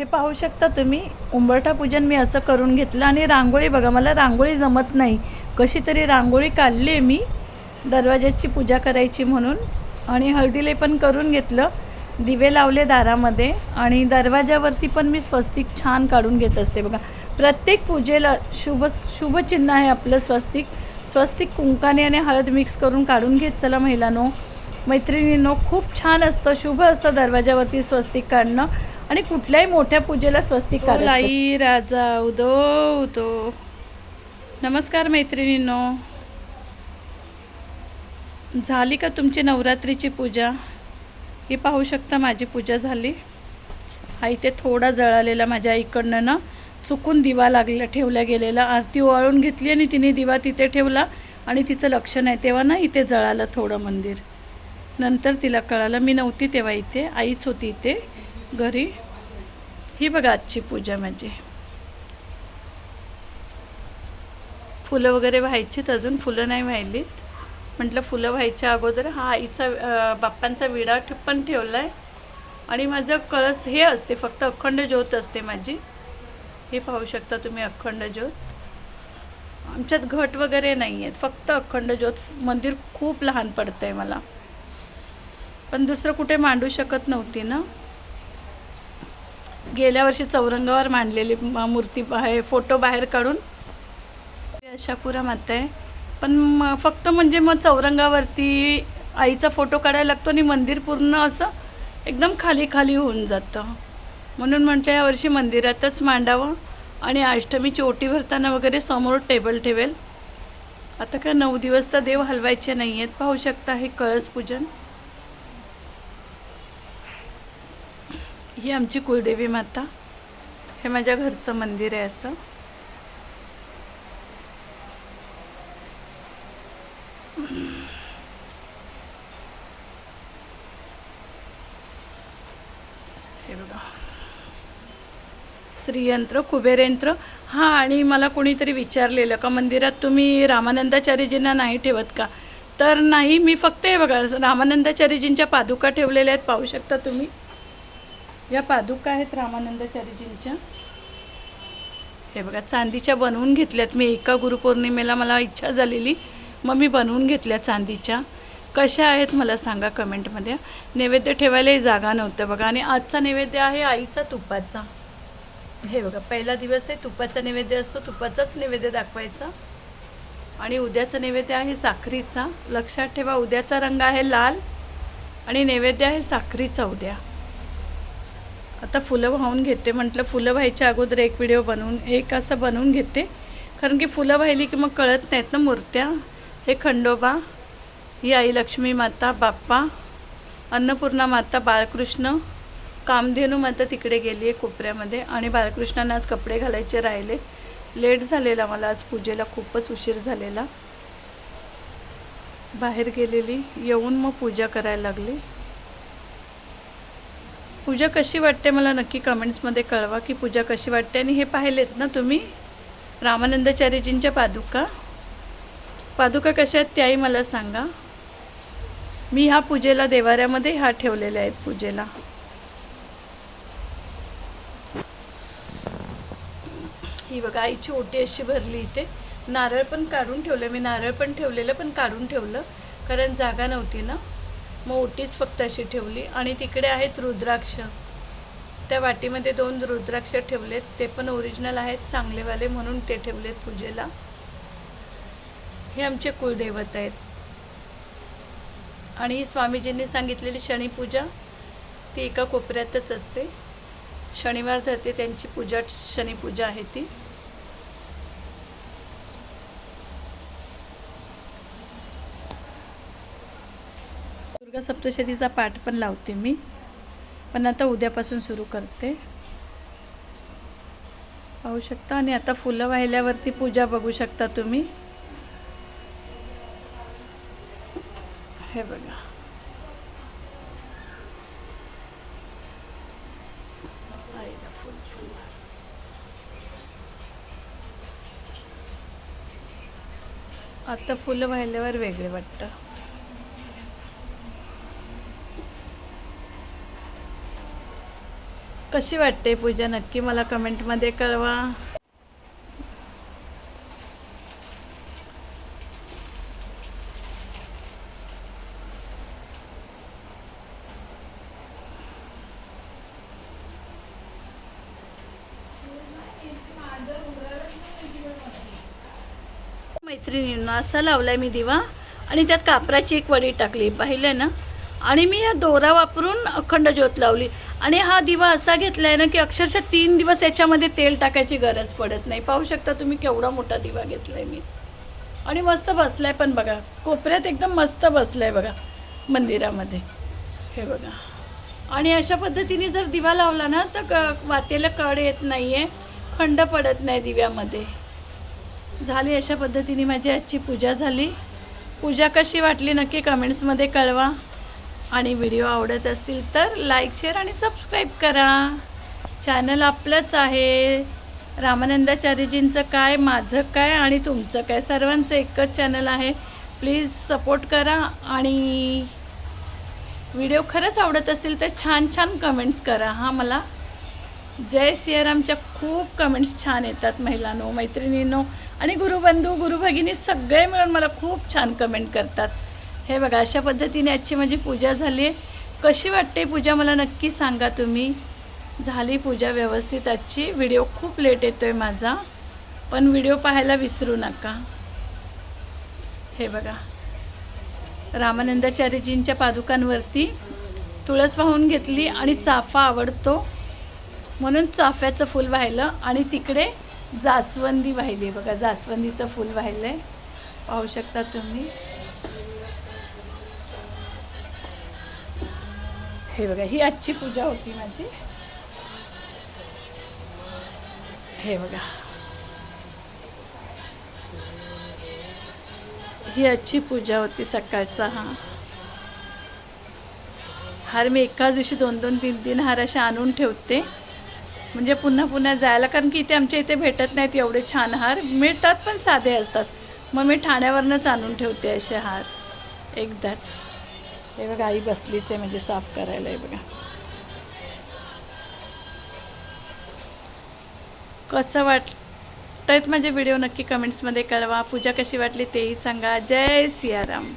हे पाहू शकता तुम्ही उंबरठा पूजन मी असं करून घेतलं आणि रांगोळी बघा मला रांगोळी जमत नाही. कशी तरी रांगोळी काढली आहे मी दरवाजाची पूजा करायची म्हणून. आणि हळदीले पण करून घेतलं दिवे लावले दारामध्ये. आणि दरवाजावरती पण मी स्वस्तिक छान काढून घेत असते बघा. प्रत्येक पूजेला शुभ शुभचिन्ह आहे आपलं स्वस्तिक. स्वस्तिक कुंकाने आणि हळद मिक्स करून काढून घेत चला महिलांनो. मैत्रिणींनो खूप छान असतं शुभ असतं दरवाजावरती स्वस्तिक काढणं. आणि कुठल्याही मोठ्या पूजेला स्वस्तिक लाई आई राजा उदो उदो. नमस्कार मैत्रिणींनो. झाली का तुमची नवरात्रीची पूजा? ही पाहू शकता माझी पूजा झाली. हा इथे थोडा जळालेला माझ्या आईकडनं ना चुकून दिवा लागला ठेवला गेलेला. आरती ओवाळून घेतली आणि तिने दिवा तिथे ठेवला आणि तिचं लक्ष नाही. तेव्हा ना इथे जळालं थोडं मंदिर. नंतर तिला कळालं मी नव्हती तेव्हा इथे. आईच होती इथे. घरी. ही बघा आजची पूजा माझी. फुलं वगैरे व्हायचीत अजून फुलं नाही व्हायलीत. म्हटलं फुलं व्हायच्या अगोदर हा आईचा बाप्पांचा विडा ठप्पन पण ठेवला आहे आणि माझं कळस हे असते फक्त अखंड ज्योत असते माझी. हे पाहू शकता तुम्ही अखंड ज्योत. आमच्यात घट वगैरे नाही आहेत फक्त अखंड ज्योत. मंदिर खूप लहान पडतं आहे मला. पण दुसरं कुठे मांडू शकत नव्हती ना. गेल्या वर्षी चौरंगावर मांडलेली मूर्ती बाहेर फोटो बाहेर काढून आशापुरा माता आहे पण फक्त म्हणजे मग चौरंगावरती आईचा फोटो काढायला लागतो आणि मंदिर पूर्ण असं एकदम खाली खाली होऊन जातं. म्हणून म्हटलं यावर्षी मंदिरातच मांडावं आणि अष्टमीची ओटी भरताना वगैरे समोर टेबल ठेवेल. आता काय नऊ दिवस तर देव हलवायचे नाही आहेत पाहू शकता हे कळस पूजन. ही आमची कुलदेवी माता. हे माझ्या घरचं मंदिर आहे असं. हे बघा. श्रीयंत्र कुबेरयंत्र हां आणि मला कोणीतरी विचारलेलं का मंदिरात तुम्ही रामानंदाचार्यजींना नाही ठेवत का? तर नाही मी फक्त हे बघा रामानंदाचार्यजींच्या पादुका ठेवलेल्या आहेत पाहू शकता तुम्ही. या पादुका आहेत रामानंदाचार्यजींच्या हे बघा चांदीच्या बनवून घेतल्यात. मी एका गुरुपौर्णिमेला मला इच्छा झालेली मग मी बनवून घेतल्या चांदीच्या. कशा आहेत मला सांगा कमेंटमध्ये. नैवेद्य ठेवायलाही जागा नव्हतं बघा. आणि आजचा नैवेद्य आहे आईचा तुपाचा. हे बघा पहिला दिवस आहे तुपाचा नैवेद्य असतो. तुपाचाच नैवेद्य दाखवायचा. आणि उद्याचा नैवेद्य आहे साखरीचा. लक्षात ठेवा उद्याचा रंग आहे लाल. आणि नैवेद्य आहे साखरीचा उद्या. आता फुलं वाहून घेते. म्हटलं फुलं व्हायच्या अगोदर एक व्हिडिओ बनवून एक असं बनवून घेते. कारण की फुलं वाहिली की मग कळत नाहीत ना मूर्त्या. हे खंडोबा ही आई लक्ष्मी माता बाप्पा अन्नपूर्णा माता बाळकृष्ण कामधेनू माता तिकडे गेली आहे कोपऱ्यामध्ये. आणि बाळकृष्णांना आज कपडे घालायचे राहिले. लेट झालेला मला आज पूजेला खूपच उशीर झालेला. बाहेर गेलेली येऊन मग पूजा करायला लागली. पूजा कशी वाटते मला नक्की कमेंट्समध्ये कळवा की पूजा कशी वाटते आणि हे पाहिलेत ना तुम्ही? रामानंदाचार्यजींच्या पादुका. पादुका कशा आहेत त्याही मला सांगा. मी ह्या पूजेला देवाऱ्यामध्ये ह्या ठेवलेल्या आहेत पूजेला. ही बघा आईची ओटी अशी भरली इथे. नारळ पण काढून ठेवलं मी नारळ पण ठेवलेलं पण काढून ठेवलं. कारण जागा नव्हती ना. मग ओटीच फक्त अशी ठेवली. आणि तिकडे आहेत रुद्राक्ष. त्या वाटीमध्ये दोन रुद्राक्ष ठेवलेत. ते पण ओरिजिनल आहेत चांगलेवाले म्हणून ते ठेवलेत पूजेला. हे आमचे कुलदैवत आहेत. आणि ही स्वामीजींनी सांगितलेली शनीपूजा ती एका कोपऱ्यातच असते. शनिवार धरते त्यांची पूजा शनीपूजा आहे ती. दुर्गा सप्तशतीचा पाठ पण लावते मी. पण आता उद्यापासून सुरू करते. पाहू शकता आणि आता फुलं वाहिल्यावरती पूजा बघू शकता तुम्ही. हे बघा. आता फुलं वाहिल्यावर वेगळे वाटतं. कशी वाटते पूजा? नक्की मला कमेंटमध्ये कळवा. मैत्रिणींना असा लावलाय मी दिवा. आणि त्यात कापराची एक वडी टाकली पाहिलं ना? आणि मी या दोरा वापरून अखंड ज्योत लावली. आणि हा दिवा असा घेतलाय ना की अक्षरशः तीन दिवस याच्यामध्ये तेल टाकायची गरज पडत नाही. पाहू शकता तुम्ही केवढा मोठा दिवा घेतलाय मी. आणि मस्त बसलाय पण बघा कोपऱ्यात एकदम मस्त बसलाय बघा मंदिरामध्ये. हे बघा. आणि अशा पद्धतीने जर दिवा लावला ना तर क- वातेला कड येत नाही आहे खंड पडत नाही दिव्यामध्ये. झाली अशा पद्धतीने माझी आजची पूजा झाली. पूजा कशी वाटली नक्की कमेंट्समध्ये कळवा. आणि व्हिडिओ आवडत असतील तर लाईक शेअर आणि सबस्क्राईब करा. चॅनल आपलंच आहे. रामानंदाचार्यजींचं काय माझं काय आणि तुमचं काय? सर्वांचं एकच चॅनल आहे. प्लीज सपोर्ट करा आणि व्हिडिओ खरंच आवडत असेल तर छान छान कमेंट्स करा. हां मला जय सियारामच्या खूप कमेंट्स छान येतात महिलांनो मैत्रिणींनो आणि गुरुबंधू गुरुभगिनी सगळे मिळून मला खूप छान कमेंट करतात. हे बघा अशा पद्धतीने आजची माझी पूजा झाली आहे. कशी वाटते पूजा मला नक्की सांगा तुम्ही. झाली पूजा व्यवस्थित आजची. व्हिडिओ खूप लेट येतो आहे माझा. पण व्हिडिओ पाहायला विसरू नका. हे बघा. रामानंदाचार्यजींच्या पादुकांवरती तुळस वाहून घेतली आणि चाफा आवडतो. म्हणून चाफ्याचं फूल वाहिलं आणि तिकडे जास्वंदी वाहिली बघा. जास्वंदीचं फूल वाहिलं आहे पाहू शकता तुम्ही. हे बघा ही आजची पूजा होती माझी. हे बघा. ही आजची पूजा होती सकाळचा हा. हार मी एकाच दिवशी दोन दोन तीन तीन हार असे आणून ठेवते. म्हणजे पुन्हा पुन्हा जायला कारण की इथे आमच्या इथे भेटत नाहीत एवढे छान हार. मिळतात पण साधे असतात. मग मी ठाण्यावरनंच आणून ठेवते असे हार. एकदाच. हे बघा आई बसलीच आहे म्हणजे साफ करायला आहे बघा. कसं वाटत माझे म्हणजे व्हिडिओ नक्की कमेंट्समध्ये कळवा. पूजा कशी वाटली तेही सांगा. जय सियाराम.